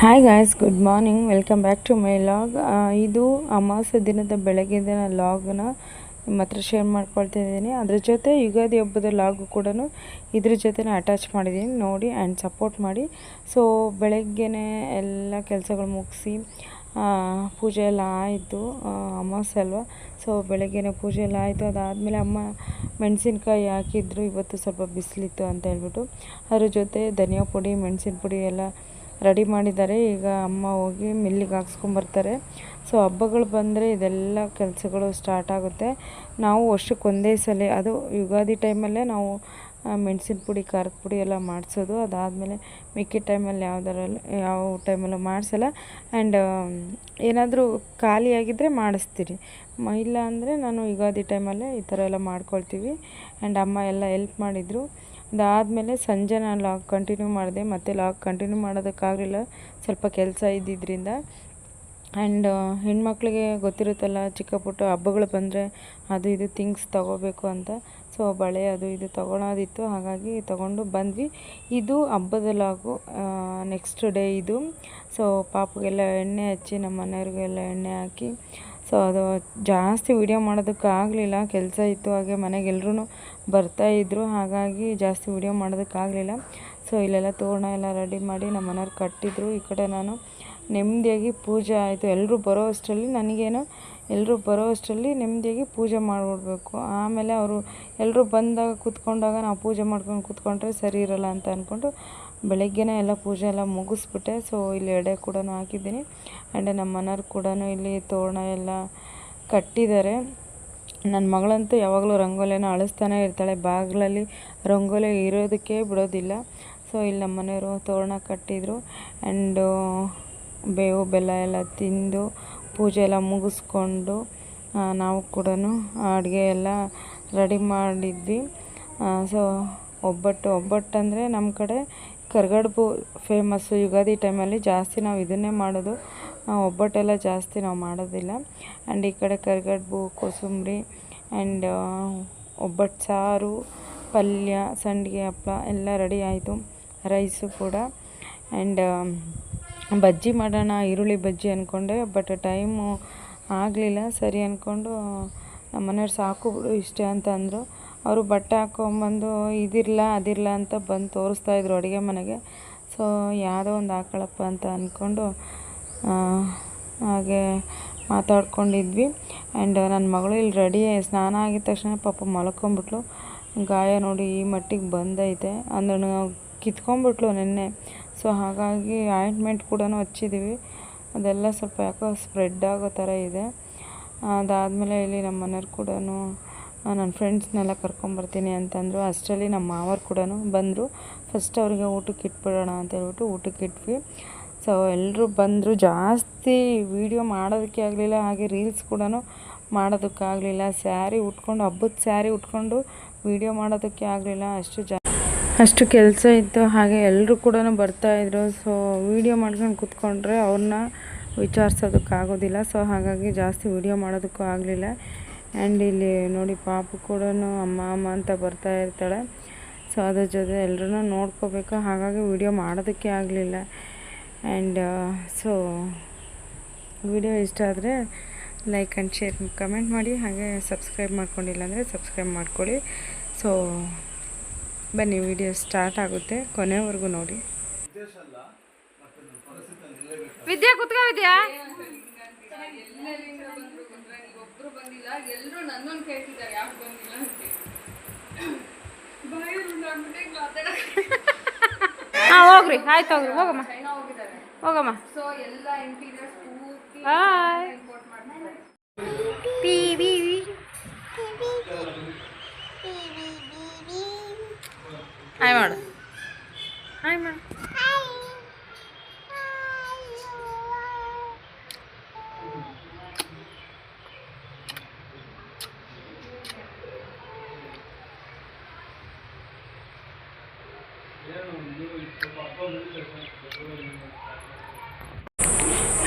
Hi guys good morning welcome back to my vlog ಇದು ಅಮಾವಾಸ್ಯ ದಿನದ ಬೆಳಗ್ಗೆ ಲಾಗ್ನ ನಿಮ್ಮ ಹತ್ರ ಶೇರ್ ಮಾಡ್ಕೊಳ್ತಾ ಇದ್ದೀನಿ. ಅದ್ರ ಜೊತೆ ಯುಗಾದಿ ಹಬ್ಬದ ಲಾಗು ಕೂಡ ಇದ್ರ ಜೊತೆ ಅಟ್ಯಾಚ್ ಮಾಡಿದ್ದೀನಿ. ನೋಡಿ ಆ್ಯಂಡ್ ಸಪೋರ್ಟ್ ಮಾಡಿ. ಸೊ ಬೆಳಗ್ಗೆನೇ ಎಲ್ಲ ಕೆಲಸಗಳು ಮುಗಿಸಿ ಪೂಜೆ ಎಲ್ಲ ಆಯಿತು. ಅಮಾವಾಸ್ಯೆ ಅಲ್ವಾ? ಸೊ ಬೆಳಗ್ಗೆನೇ ಪೂಜೆ ಎಲ್ಲ ಆಯಿತು. ಅದಾದಮೇಲೆ ಅಮ್ಮ ಮೆಣಸಿನ್ಕಾಯಿ ಹಾಕಿದ್ರು. ಇವತ್ತು ಸ್ವಲ್ಪ ಬಿಸಿಲಿತ್ತು ಅಂತ ಹೇಳ್ಬಿಟ್ಟು. ಅದ್ರ ಜೊತೆ ಧನಿಯಾ ಪುಡಿ, ಮೆಣಸಿನ ಪುಡಿ ಎಲ್ಲ ರೆಡಿ ಮಾಡಿದ್ದಾರೆ. ಈಗ ಅಮ್ಮ ಹೋಗಿ ಮಿಲ್ಲಿಗೆ ಹಾಕ್ಸ್ಕೊಂಬರ್ತಾರೆ ಸೊ ಹಬ್ಬಗಳು ಬಂದರೆ ಇದೆಲ್ಲ ಕೆಲಸಗಳು ಸ್ಟಾರ್ಟ್ ಆಗುತ್ತೆ. ನಾವು ವರ್ಷಕ್ಕೆ ಒಂದೇ ಸಲ, ಅದು ಯುಗಾದಿ ಟೈಮಲ್ಲೇ ನಾವು ಮೆಣಸಿನ ಪುಡಿ, ಖಾರದ ಪುಡಿ ಎಲ್ಲ ಮಾಡಿಸೋದು. ಅದಾದಮೇಲೆ ಮಿಕ್ಕಿದ ಟೈಮಲ್ಲಿ ಯಾವುದರಲ್ಲಿ, ಯಾವ ಟೈಮಲ್ಲೂ ಮಾಡಿಸಲ್ಲ. ಆ್ಯಂಡ್ ಏನಾದರೂ ಖಾಲಿಯಾಗಿದ್ದರೆ ಮಾಡಿಸ್ತೀರಿ. ಇಲ್ಲ ಅಂದರೆ ನಾನು ಯುಗಾದಿ ಟೈಮಲ್ಲೇ ಈ ಥರ ಎಲ್ಲ ಮಾಡ್ಕೊಳ್ತೀವಿ. ಆ್ಯಂಡ್ ಅಮ್ಮ ಎಲ್ಲ ಎಲ್ಪ್ ಮಾಡಿದರು. ಅದಾದಮೇಲೆ ಸಂಜೆ ನಾನು ಲಾಗ್ ಕಂಟಿನ್ಯೂ ಮಾಡಿದೆ, ಮತ್ತು ಲಾಗ್ ಕಂಟಿನ್ಯೂ ಮಾಡೋದಕ್ಕಾಗಲಿಲ್ಲ. ಸ್ವಲ್ಪ ಕೆಲಸ ಇದ್ದಿದ್ದರಿಂದ ಆ್ಯಂಡ್ ಹೆಣ್ಮಕ್ಳಿಗೆ ಗೊತ್ತಿರುತ್ತಲ್ಲ, ಚಿಕ್ಕ ಪುಟ್ಟ ಹಬ್ಬಗಳು ಬಂದರೆ ಅದು ಇದು ಥಿಂಗ್ಸ್ ತೊಗೋಬೇಕು ಅಂತ. ಸೊ, ಬಳೆ ಅದು ಇದು ತೊಗೊಳೋದಿತ್ತು. ಹಾಗಾಗಿ ತೊಗೊಂಡು ಬಂದ್ವಿ. ಇದು ಹಬ್ಬದ ಲಾಗು ನೆಕ್ಸ್ಟ್ ಡೇ ಇದು. ಸೊ, ಪಾಪಗೆಲ್ಲ ಎಣ್ಣೆ ಹಚ್ಚಿ, ನಮ್ಮ ಮನೆಯವ್ರಿಗೆಲ್ಲ ಎಣ್ಣೆ ಹಾಕಿ ಸೊ ಅದು ಜಾಸ್ತಿ ವಿಡಿಯೋ ಮಾಡೋದಕ್ಕಾಗಲಿಲ್ಲ. ಕೆಲಸ ಇತ್ತು, ಹಾಗೆ ಮನೆಗೆ ಎಲ್ಲರೂ ಬರ್ತಾಯಿದ್ರು ಹಾಗಾಗಿ ಜಾಸ್ತಿ ವಿಡಿಯೋ ಮಾಡೋದಕ್ಕಾಗಲಿಲ್ಲ. ಸೊ ಇಲ್ಲೆಲ್ಲ ತೋರಣ ಎಲ್ಲ ರೆಡಿ ಮಾಡಿ ನಮ್ಮ ಮನೆಯವ್ರು ಕಟ್ಟಿದ್ರು. ಈ ಕಡೆ ನಾನು ನೆಮ್ಮದಿಯಾಗಿ ಪೂಜೆ ಆಯಿತು. ಎಲ್ಲರೂ ಬರೋ ಅಷ್ಟರಲ್ಲಿ ನನಗೇನು ಎಲ್ಲರೂ ಬರೋ ಅಷ್ಟರಲ್ಲಿ ನೆಮ್ಮದಿಯಾಗಿ ಪೂಜೆ ಮಾಡಿಬಿಡ್ಬೇಕು. ಆಮೇಲೆ ಅವರು ಎಲ್ಲರೂ ಬಂದಾಗ, ಕೂತ್ಕೊಂಡಾಗ ನಾವು ಪೂಜೆ ಮಾಡ್ಕೊಂಡು ಕೂತ್ಕೊಂಡ್ರೆ ಸರಿ ಇರೋಲ್ಲ ಅಂತ ಅಂದ್ಕೊಂಡು ಬೆಳಗ್ಗೆನೇ ಎಲ್ಲ ಪೂಜೆ ಎಲ್ಲ ಮುಗಿಸ್ಬಿಟ್ಟೆ. ಸೊ ಇಲ್ಲಿ ಎಡೆ ಕೂಡ ಹಾಕಿದ್ದೀನಿ. ಆ್ಯಂಡ್ ನಮ್ಮ ಮನೆಯವ್ರು ಕೂಡ ಇಲ್ಲಿ ತೋರಣ ಎಲ್ಲ ಕಟ್ಟಿದ್ದಾರೆ. ನನ್ನ ಮಗಳಂತೂ ಯಾವಾಗಲೂ ರಂಗೋಲಿನ ಅಳಿಸ್ತಾನೆ ಇರ್ತಾಳೆ. ಬಾಗಿಲಲ್ಲಿ ರಂಗೋಲಿ ಇರೋದಕ್ಕೆ ಬಿಡೋದಿಲ್ಲ. ಸೊ ಇಲ್ಲಿ ನಮ್ಮ ಮನೆಯವರು ತೋರಣ ಕಟ್ಟಿದರು. ಆ್ಯಂಡ್ ಬೇವು, ಬೆಲ್ಲ ಎಲ್ಲ ತಿಂದು ಪೂಜೆ ಎಲ್ಲ ಮುಗಿಸ್ಕೊಂಡು ನಾವು ಕೂಡ ಅಡುಗೆ ಎಲ್ಲ ರೆಡಿ ಮಾಡಿದ್ವಿ. ಸೊ ಒಬ್ಬಟ್ಟು ಒಬ್ಬಟ್ಟು ಅಂದರೆ ನಮ್ಮ ಕಡೆ ಕರ್ಗಡ್ಬು ಫೇಮಸ್ಸು ಯುಗಾದಿ ಟೈಮಲ್ಲಿ ಜಾಸ್ತಿ ನಾವು ಇದನ್ನೇ ಮಾಡೋದು. ಒಬ್ಬಟ್ಟೆಲ್ಲ ಜಾಸ್ತಿ ನಾವು ಮಾಡೋದಿಲ್ಲ. ಆ್ಯಂಡ್ ಈ ಕಡೆ ಕರ್ಗಡ್ಬು, ಕೋಸಂಬರಿ ಆ್ಯಂಡ್ ಒಬ್ಬಟ್ಟು ಸಾರು, ಪಲ್ಯ, ಸಂಡಿಗೆ ಹಪ್ಪಳ ಎಲ್ಲ ರೆಡಿ ಆಯಿತು. ರೈಸು ಕೂಡ. ಆ್ಯಂಡ್ ಬಜ್ಜಿ ಮಾಡೋಣ, ಈರುಳ್ಳಿ ಬಜ್ಜಿ ಅಂದ್ಕೊಂಡೆ ಬಟ್ ಟೈಮು ಆಗಲಿಲ್ಲ. ಸರಿ ಅಂದ್ಕೊಂಡು ನಮ್ಮ ಮನೆಯವ್ರು ಸಾಕು ಬಿಡು ಇಷ್ಟೇ ಅಂತ ಅಂದರು ಅವರು ಬಟ್ಟೆ ಹಾಕೊಂಬಂದು ಇದಿರಲ್ಲ ಅದಿರಲ್ಲ ಅಂತ ಬಂದು ತೋರಿಸ್ತಾ ಇದ್ದರು ಅಡುಗೆ ಮನೆಗೆ. ಸೊ ಯಾವುದೋ ಒಂದು ಹಾಕೊಳ್ಳಪ್ಪ ಅಂತ ಅಂದ್ಕೊಂಡು ಹಾಗೆ ಮಾತಾಡ್ಕೊಂಡಿದ್ವಿ. ಆ್ಯಂಡ್ ನನ್ನ ಮಗಳು ಇಲ್ಲಿ ರೆಡಿ ಸ್ನಾನ ಆಗಿದ ತಕ್ಷಣ ಪಾಪ ಮಲ್ಕೊಂಬಿಟ್ಲು. ಗಾಯ ನೋಡಿ ಈ ಮಟ್ಟಿಗೆ ಬಂದೈತೆ. ಅಂದ್ರೆ ಕಿತ್ಕೊಂಡ್ಬಿಟ್ಲು ನಿನ್ನೆ. ಸೊ ಹಾಗಾಗಿ ಆಯಿಂಟ್ಮೆಂಟ್ ಕೂಡ ಹಚ್ಚಿದ್ದೀವಿ ಅದೆಲ್ಲ ಸ್ವಲ್ಪ ಯಾಕೋ ಸ್ಪ್ರೆಡ್ ಆಗೋ ಥರ ಇದೆ. ಅದಾದಮೇಲೆ ಇಲ್ಲಿ ನಮ್ಮ ಮನೆಯವ್ರು ಕೂಡ ನನ್ನ ಫ್ರೆಂಡ್ಸ್ನೆಲ್ಲ ಕರ್ಕೊಂಬರ್ತೀನಿ ಅಂತಂದರು. ಅಷ್ಟರಲ್ಲಿ ನಮ್ಮ ಮಾವರು ಕೂಡ ಬಂದರು. ಫಸ್ಟ್ ಅವರಿಗೆ ಊಟಕ್ಕೆ ಇಟ್ಬಿಡೋಣ ಅಂತ ಹೇಳ್ಬಿಟ್ಟು ಊಟಕ್ಕೆ ಇಟ್ವಿ. ಸೊ ಎಲ್ಲರೂ ಬಂದರು. ಜಾಸ್ತಿ ವೀಡಿಯೋ ಮಾಡೋದಕ್ಕೆ ಆಗಲಿಲ್ಲ, ಹಾಗೆ ರೀಲ್ಸ್ ಕೂಡ ಮಾಡೋದಕ್ಕಾಗಲಿಲ್ಲ ಸ್ಯಾರಿ ಉಟ್ಕೊಂಡು, ಹಬ್ಬದ ಸ್ಯಾರಿ ಉಟ್ಕೊಂಡು ವೀಡಿಯೋ ಮಾಡೋದಕ್ಕೆ ಆಗಲಿಲ್ಲ. ಅಷ್ಟು ಜಾ ಅಷ್ಟು ಕೆಲಸ ಇತ್ತು. ಹಾಗೆ ಎಲ್ಲರೂ ಕೂಡ ಬರ್ತಾಯಿದ್ರು ಸೊ ವೀಡಿಯೋ ಮಾಡ್ಕೊಂಡು ಕೂತ್ಕೊಂಡ್ರೆ ಅವ್ರನ್ನ ವಿಚಾರಿಸೋದಕ್ಕಾಗೋದಿಲ್ಲ. ಸೊ ಹಾಗಾಗಿ ಜಾಸ್ತಿ ವೀಡಿಯೋ ಮಾಡೋದಕ್ಕೂ ಆಗಲಿಲ್ಲ. ಆ್ಯಂಡ್ ಇಲ್ಲಿ ನೋಡಿ ಪಾಪು ಕೂಡ ಅಮ್ಮ ಅಮ್ಮ ಅಂತ ಬರ್ತಾ ಇರ್ತಾಳೆ. ಸೊ ಅದ್ರ ಜೊತೆ ಎಲ್ಲರೂ ನೋಡ್ಕೋಬೇಕು. ಹಾಗಾಗಿ ವಿಡಿಯೋ ಮಾಡೋದಕ್ಕೆ ಆಗಲಿಲ್ಲ. ಆ್ಯಂಡ್ ಸೊ ವಿಡಿಯೋ ಇಷ್ಟ ಆದರೆ ಲೈಕ್ ಆ್ಯಂಡ್ ಶೇರ್ ಕಮೆಂಟ್ ಮಾಡಿ. ಹಾಗೆ ಸಬ್ಸ್ಕ್ರೈಬ್ ಮಾಡ್ಕೊಂಡಿಲ್ಲ ಅಂದರೆ ಸಬ್ಸ್ಕ್ರೈಬ್ ಮಾಡ್ಕೊಳ್ಳಿ. ಸೊ ಬನ್ನಿ ವಿಡಿಯೋ ಸ್ಟಾರ್ಟ್ ಆಗುತ್ತೆ ಕೊನೆವರೆಗೂ ನೋಡಿ. ವಿದ್ಯಾ ಕುತ್ಕೋ ವಿದ್ಯಾ. ಎಲ್ಲರೂ ನನ್ನನ್ನು ಕೇಳ್ತಿದ್ದಾರೆ ಯಾಕೆ ಬಂದಿಲ್ಲ ಅಂತ ಬಾಯಿ ಹಾಂ ಹೋಗ್ರಿ. ಆಯ್ತು ಹೋಗ್ರಿ. ಹೋಗಮ್ಮ. ಹೋಗಮ್ಮ. ಸೊ ಎಲ್ಲ ಇಂಟೀರಿಯರ್ಸ್ ಪೂರ್ತಿ ಹಾಯ್ ಇಂಪೋರ್ಟ್ ಮಾಡ್ತಾರೆ ಪಿ ವಿ ಹಾಯ್ ಮಾಡು ಹಾಯ್ ಮಾಡು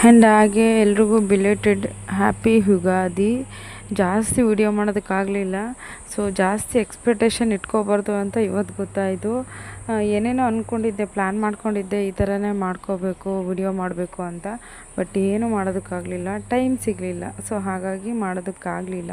ಆ್ಯಂಡ್ ಹಾಗೆ ಎಲ್ರಿಗೂ ಬಿಲೇಟೆಡ್ ಹ್ಯಾಪಿ ಯುಗಾದಿ. ಜಾಸ್ತಿ ವಿಡಿಯೋ ಮಾಡೋದಕ್ಕಾಗಲಿಲ್ಲ. ಸೊ ಜಾಸ್ತಿ ಎಕ್ಸ್ಪೆಕ್ಟೇಷನ್ ಇಟ್ಕೋಬಾರ್ದು ಅಂತ ಇವತ್ತು ಗೊತ್ತಾಯಿತು. ಏನೇನೋ ಅಂದ್ಕೊಂಡಿದ್ದೆ ಪ್ಲ್ಯಾನ್ ಮಾಡ್ಕೊಂಡಿದ್ದೆ, ಈ ಥರನೇ ಮಾಡ್ಕೋಬೇಕು ವಿಡಿಯೋ ಮಾಡಬೇಕು ಅಂತ. ಬಟ್ ಏನೂ ಮಾಡೋದಕ್ಕಾಗಲಿಲ್ಲ. ಟೈಮ್ ಸಿಗಲಿಲ್ಲ. ಸೊ ಹಾಗಾಗಿ ಮಾಡೋದಕ್ಕಾಗಲಿಲ್ಲ.